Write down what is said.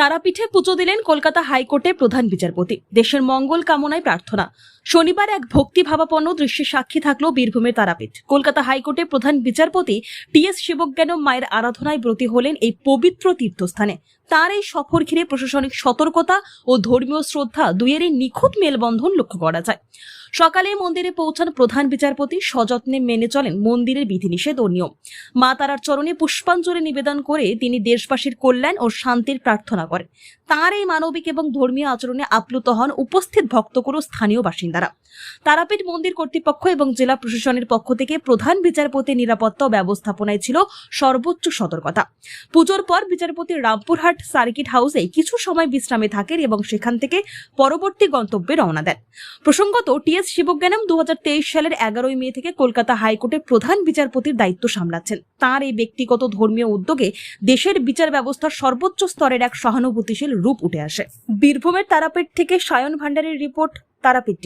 তারাপীঠে পুজো দিলেন কলকাতা হাইকোর্টের প্রধান বিচারপতি। দেশের মঙ্গল কামনায় প্রার্থনা। শনিবার এক ভক্তিভাবাপন্ন দৃশ্যের সাক্ষী থাকল বীরভূমের তারাপীঠ। কলকাতা হাইকোর্টের প্রধান বিচারপতি টি এস শিবজ্ঞানম মায়ের আরাধনায় ব্রতী হলেন এই পবিত্র তীর্থস্থানে। তার এই সফর ঘিরে প্রশাসনিক সতর্কতা ও ধর্মীয় শ্রদ্ধা দুইয়েরই নিখুঁত মেলবন্ধন লক্ষ্য করা যায়। সকালে মন্দিরে পৌঁছান প্রধান বিচারপতি, সযত্নে মেনে চলেন মন্দিরের বিধিনিষেধ ও নিয়ম। মা তারার চরণে পুষ্পাঞ্জলি নিবেদন করে তিনি দেশবাসীর কল্যাণ ও শান্তির প্রার্থনা और তার এই মানবিক এবং ধর্মীয় আচরণে আপ্লুত হন উপস্থিত ভক্তকুল ও স্থানীয় বাসিন্দারা। তারাপীঠ মন্দির কর্তৃপক্ষ এবং জেলা প্রশাসনের পক্ষ থেকে প্রধান বিচারপতির নিরাপত্তা ব্যবস্থাপনায় ছিল সর্বোচ্চ সতর্কতা। পুজোর পর বিচারপতি রামপুরহাট সার্কিট হাউসে কিছু সময় বিশ্রামে থাকেন এবং সেখান থেকে পরবর্তী গন্তব্যে রওনা দেন। প্রসঙ্গত টি এস শিবজ্ঞানম দু হাজার তেইশ সালের এগারোই মে থেকে কলকাতা হাইকোর্টের প্রধান বিচারপতির দায়িত্ব সামলাচ্ছেন। তার এই ব্যক্তিগত ধর্মীয় উদ্যোগে দেশের বিচার ব্যবস্থার সর্বোচ্চ স্তরের এক সহানুভূতিশীল রূপ উঠে আসে। বীরভূমের তারাপীঠ থেকে সায়ন ভান্ডারের রিপোর্ট তারাপীঠ